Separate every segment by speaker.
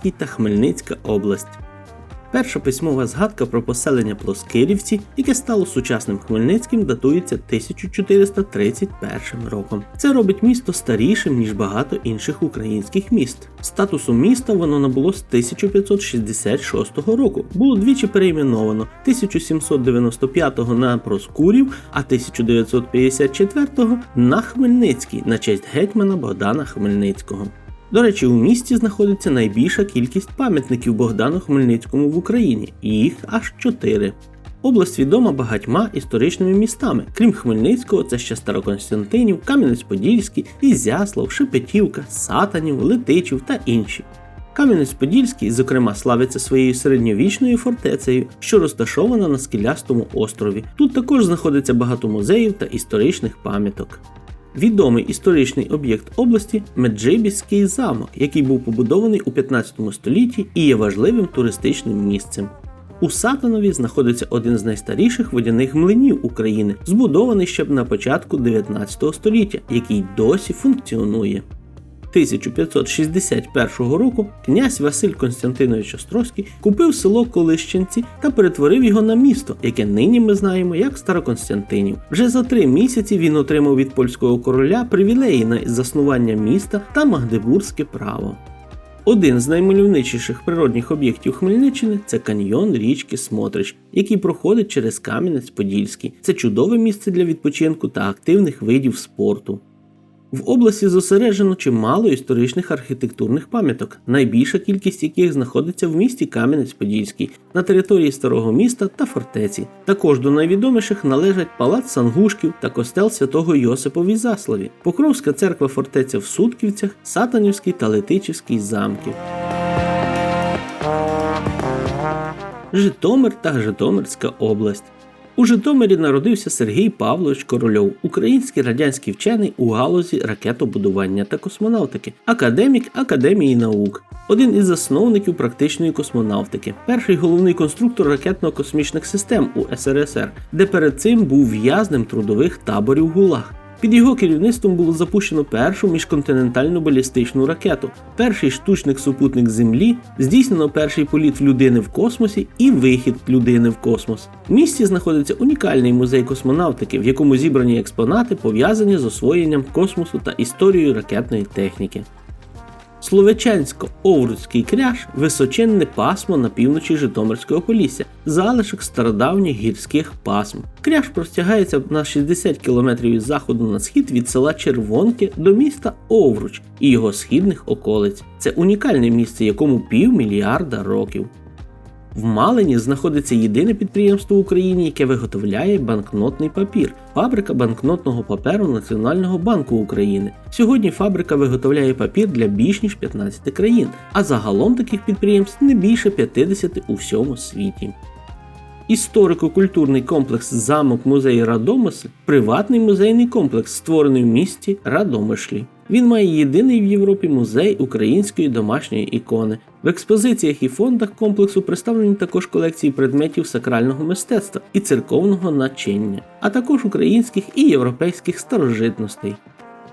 Speaker 1: Хмельницький та Хмельницька область. Перша письмова згадка про поселення Плоскирівці, яке стало сучасним Хмельницьким, датується 1431 роком. Це робить місто старішим, ніж багато інших українських міст. Статусу міста воно набуло з 1566 року. Було двічі перейменовано 1795 на Проскурів, а 1954 на Хмельницький на честь гетьмана Богдана Хмельницького. До речі, у місті знаходиться найбільша кількість пам'ятників Богдану Хмельницькому в Україні, і їх аж чотири. Область відома багатьма історичними містами, крім Хмельницького, це ще Староконстантинів, Кам'янець-Подільський, Ізяслав, Шепетівка, Сатанів, Летичів та інші. Кам'янець-Подільський, зокрема, славиться своєю середньовічною фортецею, що розташована на скелястому острові. Тут також знаходиться багато музеїв та історичних пам'яток. Відомий історичний об'єкт області Меджибіський замок, який був побудований у 15 столітті і є важливим туристичним місцем. У Сатанові знаходиться один з найстаріших водяних млинів України, збудований ще на початку 19 століття, який досі функціонує. 1561 року князь Василь Константинович Острозький купив село Колищенці та перетворив його на місто, яке нині ми знаємо як Староконстантинів. Вже за три місяці він отримав від польського короля привілеї на заснування міста та Магдебурзьке право. Один з наймальовничіших природних об'єктів Хмельниччини це каньйон річки Смотрич, який проходить через Кам'янець-Подільський. Це чудове місце для відпочинку та активних видів спорту. В області зосереджено чимало історичних архітектурних пам'яток, найбільша кількість яких знаходиться в місті Кам'янець-Подільський на території старого міста та фортеці. Також до найвідоміших належать палац Сангушків та костел святого Йосипа в Ізаславі, Покровська церква фортеця в Сутківцях, Сатанівський та Летичівський замки. Житомир та Житомирська область. У Житомирі народився Сергій Павлович Корольов, український радянський вчений у галузі ракетобудування та космонавтики, академік Академії наук, один із засновників практичної космонавтики, перший головний конструктор ракетно-космічних систем у СРСР, де перед цим був в'язнем трудових таборів ГУЛАГ. Під його керівництвом було запущено першу міжконтинентальну балістичну ракету, перший штучник супутник Землі, здійснено перший політ людини в космосі і вихід людини в космос. В місті знаходиться унікальний музей космонавтики, в якому зібрані експонати пов'язані з освоєнням космосу та історією ракетної техніки. Словечансько-Овруцький кряж височенне пасмо на півночі Житомирського полісся, залишок стародавніх гірських пасм. Кряж простягається на 60 км із заходу на схід від села Червонки до міста Овруч і його східних околиць. Це унікальне місце, якому півмільярда років. В Малині знаходиться єдине підприємство в Україні, яке виготовляє банкнотний папір фабрика банкнотного паперу Національного банку України. Сьогодні фабрика виготовляє папір для більш ніж 15 країн, а загалом таких підприємств не більше 50 у всьому світі. Історико-культурний комплекс Замок музей Радомисль приватний музейний комплекс, створений в місті Радомишлі. Він має єдиний в Європі музей української домашньої ікони. В експозиціях і фондах комплексу представлені також колекції предметів сакрального мистецтва і церковного начиння, а також українських і європейських старожитностей.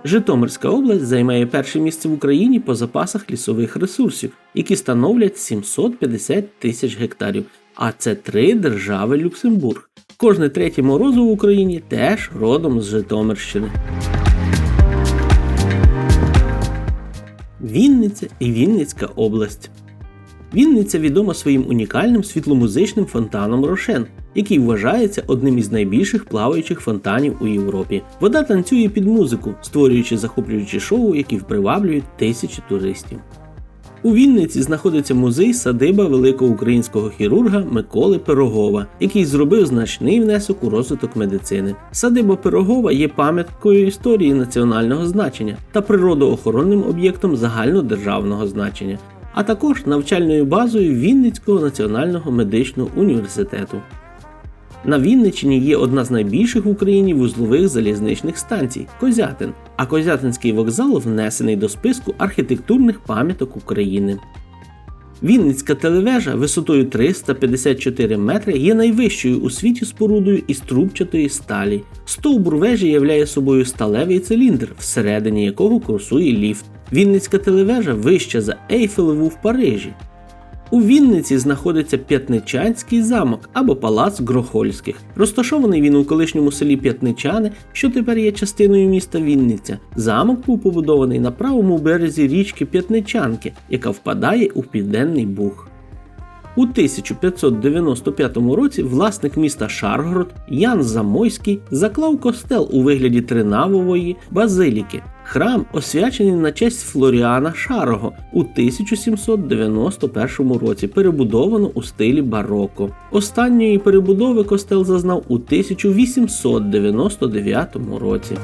Speaker 1: Житомирська область займає перше місце в Україні по запасах лісових ресурсів, які становлять 750 тисяч гектарів, а це три держави Люксембург. Кожне третє морозу в Україні теж родом з Житомирщини. Вінниця і Вінницька область. Вінниця відома своїм унікальним світломузичним фонтаном Рошен, який вважається одним із найбільших плаваючих фонтанів у Європі. Вода танцює під музику, створюючи захоплюючі шоу, які приваблюють тисячі туристів. У Вінниці знаходиться музей садиба великого українського хірурга Миколи Пирогова, який зробив значний внесок у розвиток медицини. Садиба Пирогова є пам'яткою історії національного значення та природоохоронним об'єктом загальнодержавного значення, а також навчальною базою Вінницького національного медичного університету. На Вінниччині є одна з найбільших в Україні вузлових залізничних станцій Козятин, а Козятинський вокзал внесений до списку архітектурних пам'яток України. Вінницька телевежа висотою 354 метри є найвищою у світі спорудою із трубчатої сталі. Стовбур вежі являє собою сталевий циліндр, всередині якого курсує ліфт. Вінницька телевежа вища за Ейфелеву в Парижі. У Вінниці знаходиться П'ятничанський замок або Палац Грохольських. Розташований він у колишньому селі П'ятничани, що тепер є частиною міста Вінниця. Замок був побудований на правому березі річки П'ятничанки, яка впадає у Південний Буг. У 1595 році власник міста Шаргород Ян Замойський заклав костел у вигляді тринавової базиліки. Храм освячений на честь Флоріана Шарого у 1791 році, перебудовано у стилі бароко. Останньої перебудови костел зазнав у 1899 році.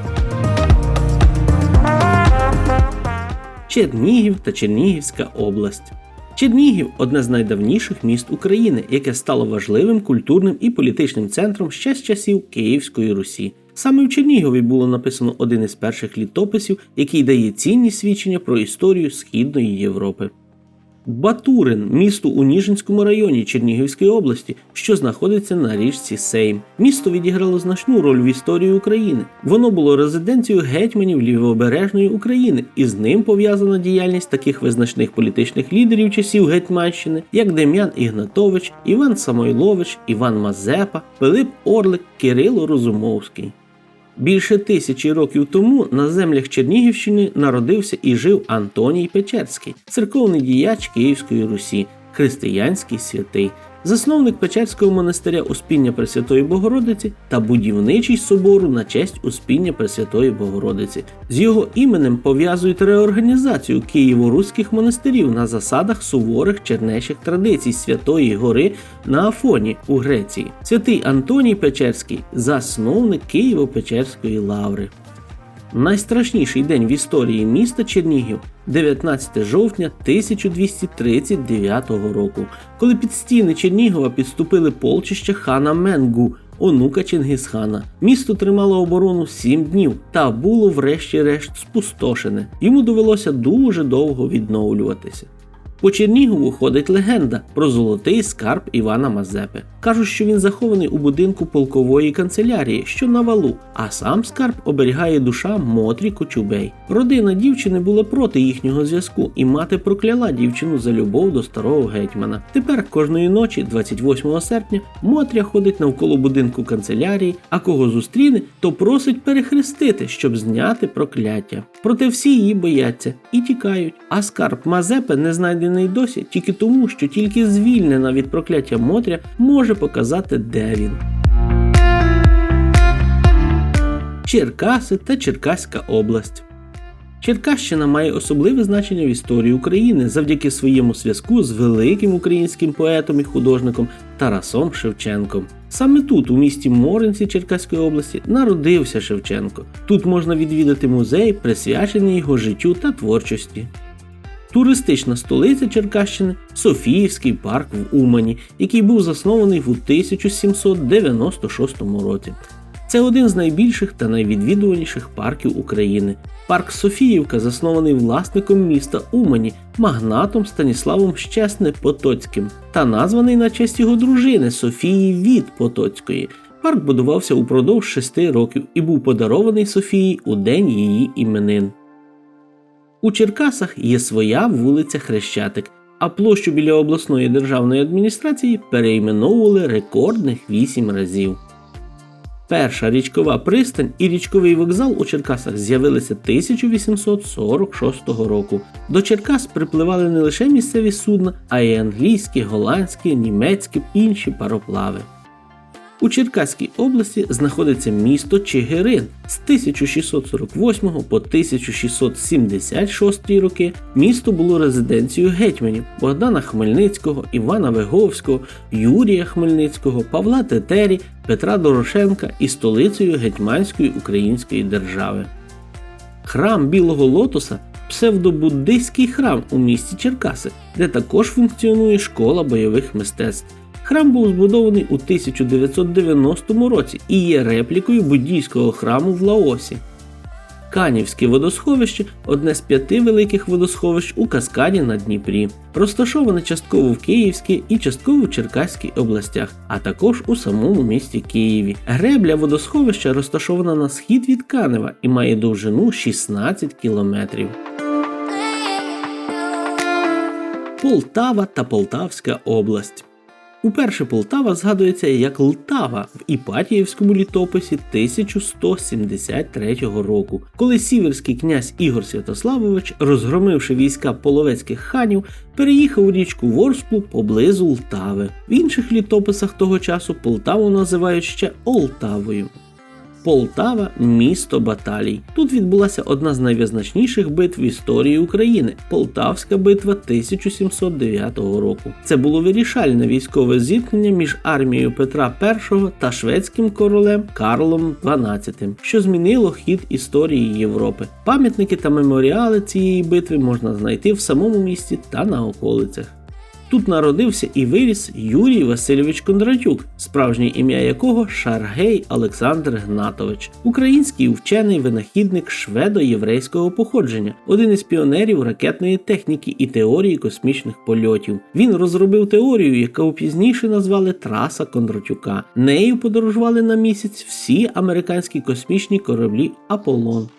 Speaker 1: Чернігів та Чернігівська область. Чернігів одне з найдавніших міст України, яке стало важливим культурним і політичним центром ще з часів Київської Русі. Саме в Чернігові було написано один із перших літописів, який дає цінні свідчення про історію Східної Європи. Батурин місто у Ніжинському районі Чернігівської області, що знаходиться на річці Сейм. Місто відіграло значну роль в історії України. Воно було резиденцією гетьманів лівобережної України, і з ним пов'язана діяльність таких визначних політичних лідерів часів Гетьманщини, як Дем'ян Ігнатович, Іван Самойлович, Іван Мазепа, Пилип Орлик, Кирило Розумовський. Більше тисячі років тому на землях Чернігівщини народився і жив Антоній Печерський, церковний діяч Київської Русі, християнський святий, засновник Печерського монастиря Успіння Пресвятої Богородиці та будівничий собору на честь Успіння Пресвятої Богородиці. З його іменем пов'язують реорганізацію києво-руських монастирів на засадах суворих чернечих традицій Святої Гори на Афоні у Греції. Святий Антоній Печерський засновник Києво-Печерської лаври. Найстрашніший день в історії міста Чернігів 19 жовтня 1239 року, коли під стіни Чернігова підступили полчища хана Менгу, онука Чингисхана. Місто тримало оборону 7 днів та було врешті-решт спустошене. Йому довелося дуже довго відновлюватися. По Чернігову ходить легенда про золотий скарб Івана Мазепи. Кажуть, що він захований у будинку полкової канцелярії, що на валу, а сам скарб оберігає душа Мотрі Кочубей. Родина дівчини була проти їхнього зв'язку, і мати прокляла дівчину за любов до старого гетьмана. Тепер кожної ночі, 28 серпня, Мотря ходить навколо будинку канцелярії, а кого зустріне, то просить перехрестити, щоб зняти прокляття. Проте всі її бояться і тікають. А скарб Мазепи не знайдений досі тільки тому, що тільки звільнена від прокляття Мотря може показати, де він. Черкаси та Черкаська область. Черкащина має особливе значення в історії України завдяки своєму зв'язку з великим українським поетом і художником Тарасом Шевченком. Саме тут, у місті Моринці Черкаської області, народився Шевченко. Тут можна відвідати музей, присвячений його життю та творчості. Туристична столиця Черкащини Софіївський парк в Умані, який був заснований в 1796 році. Це один з найбільших та найвідвідуваніших парків України. Парк Софіївка заснований власником міста Умані, магнатом Станіславом Щесне Потоцьким та названий на честь його дружини Софії від Потоцької. Парк будувався упродовж шести років і був подарований Софії у день її іменин. У Черкасах є своя вулиця Хрещатик, а площу біля обласної державної адміністрації перейменовували рекордних 8 разів. Перша річкова пристань і річковий вокзал у Черкасах з'явилися 1846 року. До Черкас припливали не лише місцеві судна, а й англійські, голландські, німецькі інші пароплави. У Черкаській області знаходиться місто Чигирин. З 1648 по 1676 роки місто було резиденцією гетьманів Богдана Хмельницького, Івана Веговського, Юрія Хмельницького, Павла Тетері, Петра Дорошенка і столицею Гетьманської української держави. Храм Білого Лотоса псевдобуддийський храм у місті Черкаси, де також функціонує школа бойових мистецтв. Храм був збудований у 1990 році і є реплікою буддійського храму в Лаосі. Канівське водосховище одне з п'яти великих водосховищ у Каскаді на Дніпрі, розташоване частково в Київській і частково в Черкаській областях, а також у самому місті Києві. Гребля водосховища розташована на схід від Канева і має довжину 16 кілометрів. Полтава та Полтавська область. Уперше Полтава згадується як Лтава в Іпатіївському літописі 1173 року, коли сіверський князь Ігор Святославович, розгромивши війська половецьких ханів, переїхав у річку Ворску поблизу Лтави. В інших літописах того часу Полтаву називають ще Олтавою. Полтава місто баталій. Тут відбулася одна з найвизначніших битв в історії України Полтавська битва 1709 року. Це було вирішальне військове зіткнення між армією Петра І та шведським королем Карлом XII, що змінило хід історії Європи. Пам'ятники та меморіали цієї битви можна знайти в самому місті та на околицях. Тут народився і виріс Юрій Васильович Кондратюк, справжнє ім'я якого Шаргей Олександр Гнатович, український вчений винахідник шведо-єврейського походження, один із піонерів ракетної техніки і теорії космічних польотів. Він розробив теорію, яку пізніше назвали Траса Кондратюка. Нею подорожували на місяць всі американські космічні кораблі Аполлон.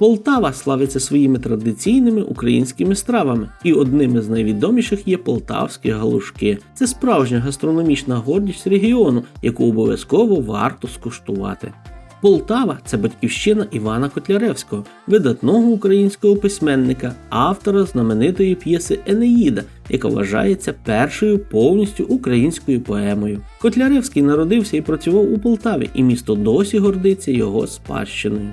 Speaker 1: Полтава славиться своїми традиційними українськими стравами, і одним із найвідоміших є полтавські галушки. Це справжня гастрономічна гордість регіону, яку обов'язково варто скуштувати. Полтава це батьківщина Івана Котляревського, видатного українського письменника, автора знаменитої п'єси Енеїда, яка вважається першою повністю українською поемою. Котляревський народився і працював у Полтаві, і місто досі гордиться його спадщиною.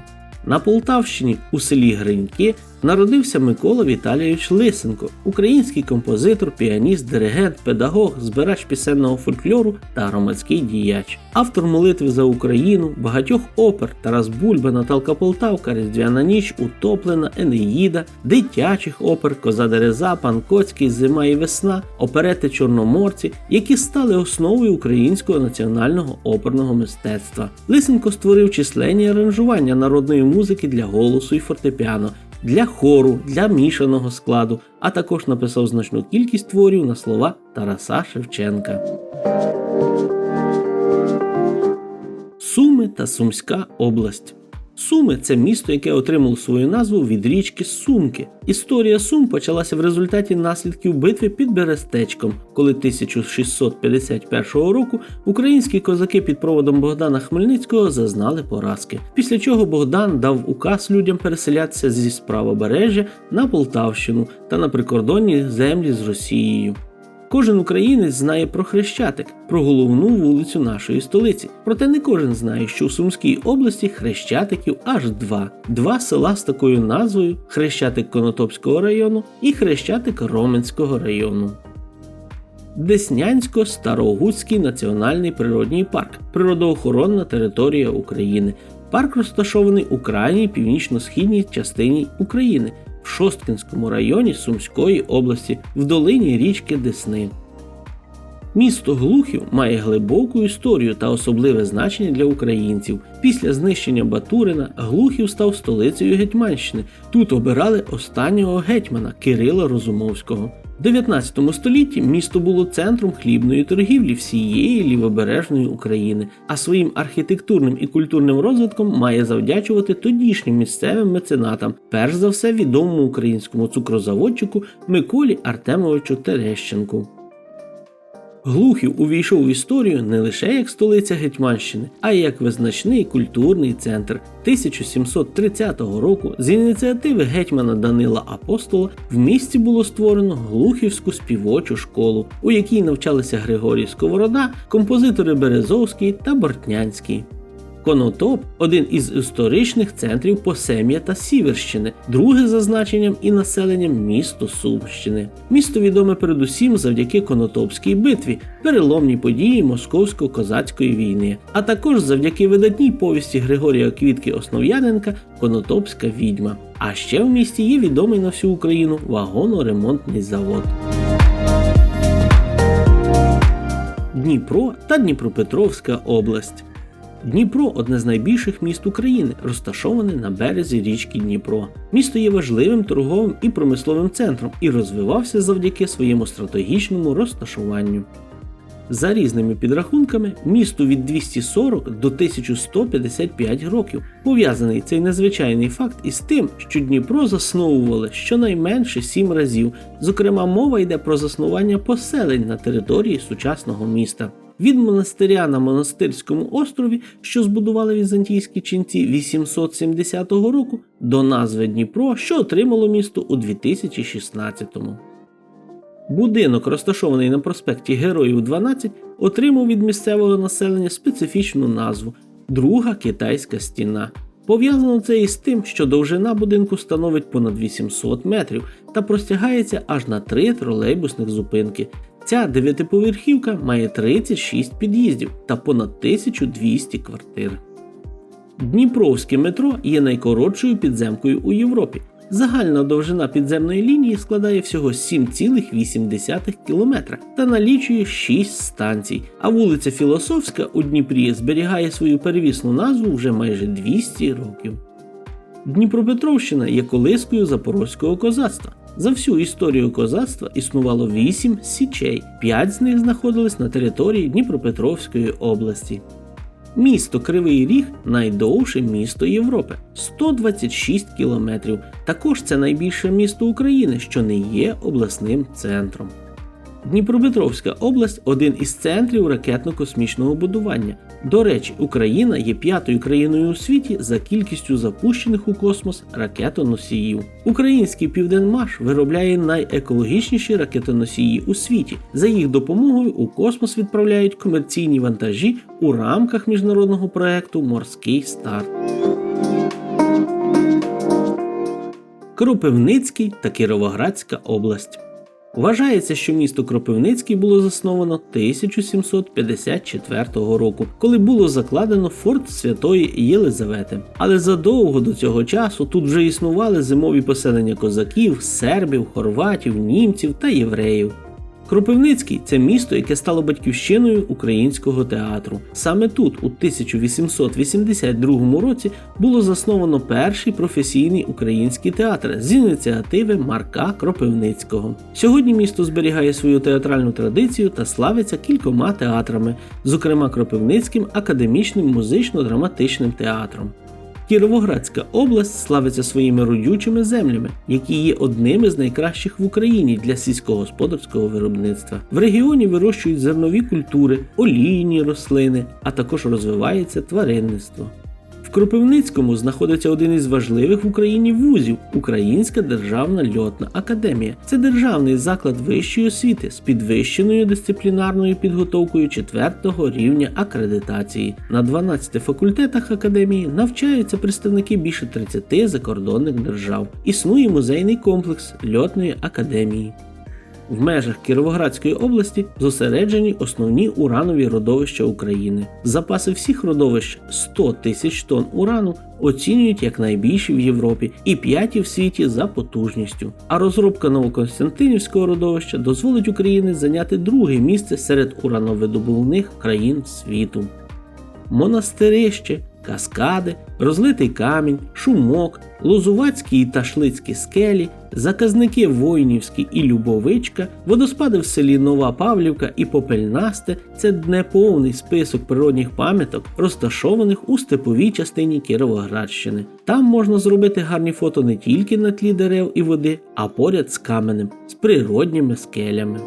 Speaker 1: На Полтавщині у селі Гриньки народився Микола Віталійович Лисенко, український композитор, піаніст, диригент, педагог, збирач пісенного фольклору та громадський діяч, автор молитви за Україну, багатьох опер Тарас Бульба, Наталка Полтавка, Різдвяна ніч, Утоплена, Енеїда, дитячих опер, Коза Дереза, Пан Коцький, Зима і весна, оперети Чорноморці, які стали основою українського національного оперного мистецтва. Лисенко створив численні аранжування народної музики для голосу і фортепіано для хору, для мішаного складу, а також написав значну кількість творів на слова Тараса Шевченка. Суми та Сумська область. Суми це місто, яке отримало свою назву від річки Сумки. Історія Сум почалася в результаті наслідків битви під Берестечком, коли 1651 року українські козаки під проводом Богдана Хмельницького зазнали поразки. Після чого Богдан дав указ людям переселятися зі справобережжя на Полтавщину та на прикордонні землі з Росією. Кожен українець знає про Хрещатик, про головну вулицю нашої столиці. Проте не кожен знає, що у Сумській області хрещатиків аж два: два села з такою назвою Хрещатик Конотопського району і Хрещатик Роменського району. Деснянсько-Старогуцький національний природній парк природоохоронна територія України. Парк розташований у крайній північно-східній частині України в Шосткинському районі Сумської області в долині річки Десни. Місто Глухів має глибоку історію та особливе значення для українців. Після знищення Батурина Глухів став столицею Гетьманщини. Тут обирали останнього гетьмана Кирила Розумовського. В 19 столітті місто було центром хлібної торгівлі всієї лівобережної України, а своїм архітектурним і культурним розвитком має завдячувати тодішнім місцевим меценатам, перш за все відомому українському цукрозаводчику Миколі Артемовичу Терещенку. Глухів увійшов в історію не лише як столиця Гетьманщини, а й як визначний культурний центр. 1730 року з ініціативи гетьмана Данила Апостола в місті було створено Глухівську співочу школу, у якій навчалися Григорій Сковорода, композитори Березовський та Бортнянський. Конотоп один із історичних центрів Посем'я та Сіверщини, друге за значенням і населенням місто Сумщини. Місто відоме передусім завдяки Конотопській битві, переломній події московсько-козацької війни, а також завдяки видатній повісті Григорія Квітки Основ'яненка Конотопська відьма. А ще в місті є відомий на всю Україну вагоноремонтний завод. Дніпро та Дніпропетровська область. Дніпро одне з найбільших міст України, розташоване на березі річки Дніпро. Місто є важливим торговим і промисловим центром і розвивався завдяки своєму стратегічному розташуванню. За різними підрахунками, місту від 240 до 1155 років. Пов'язаний цей незвичайний факт із тим, що Дніпро засновували щонайменше 7 разів. Зокрема, мова йде про заснування поселень на території сучасного міста. Від монастиря на монастирському острові, що збудували візантійські ченці 870 року, до назви Дніпро, що отримало місто у 2016-му. Будинок, розташований на проспекті Героїв 12, отримав від місцевого населення специфічну назву Друга китайська стіна. Пов'язано це із тим, що довжина будинку становить понад 800 метрів та простягається аж на три тролейбусних зупинки. Ця дев'ятиповерхівка має 36 під'їздів та понад 1200 квартир. Дніпровське метро є найкоротшою підземкою у Європі. Загальна довжина підземної лінії складає всього 7,8 км та налічує 6 станцій. А вулиця Філософська у Дніпрі зберігає свою первісну назву вже майже 200 років. Дніпропетровщина є колискою запорозького козацтва. За всю історію козацтва існувало 8 січей, 5 з них знаходились на території Дніпропетровської області. Місто Кривий Ріг найдовше місто Європи 126 кілометрів. Також це найбільше місто України, що не є обласним центром. Дніпропетровська область один із центрів ракетно-космічного будування. До речі, Україна є п'ятою країною у світі за кількістю запущених у космос ракетоносіїв. Український Південмаш виробляє найекологічніші ракетоносії у світі. За їх допомогою у космос відправляють комерційні вантажі у рамках міжнародного проекту Морський старт. Кропивницький та Кіровоградська область. Вважається, що місто Кропивницький було засновано 1754 року, коли було закладено форт Святої Єлизавети. Але задовго до цього часу тут вже існували зимові поселення козаків, сербів, хорватів, німців та євреїв. Кропивницький це місто, яке стало батьківщиною українського театру. Саме тут, у 1882 році, було засновано перший професійний український театр з ініціативи Марка Кропивницького. Сьогодні місто зберігає свою театральну традицію та славиться кількома театрами, зокрема Кропивницьким академічним музично-драматичним театром. Кіровоградська область славиться своїми родючими землями, які є одними з найкращих в Україні для сільськогосподарського виробництва. В регіоні вирощують зернові культури, олійні рослини, а також розвивається тваринництво. Кропивницькому знаходиться один із важливих в Україні вузів Українська державна льотна академія. Це державний заклад вищої освіти з підвищеною дисциплінарною підготовкою 4-го рівня акредитації. На 12 факультетах академії навчаються представники більше 30 закордонних держав. Існує музейний комплекс льотної академії. В межах Кіровоградської області зосереджені основні уранові родовища України. Запаси всіх родовищ 100 тисяч тонн урану оцінюють як найбільші в Європі і п'яті в світі за потужністю. А розробка Новоконстантинівського родовища дозволить Україні зайняти друге місце серед урановидобувних країн світу. Монастирище, каскади, розлитий камінь, шумок, лозувацькі та шлицькі скелі, заказники Воїнівські і Любовичка, водоспади в селі Нова Павлівка і Попельнасте це неповний список природних пам'яток, розташованих у степовій частині Кіровоградщини. Там можна зробити гарні фото не тільки на тлі дерев і води, а поряд з каменем, з природніми скелями.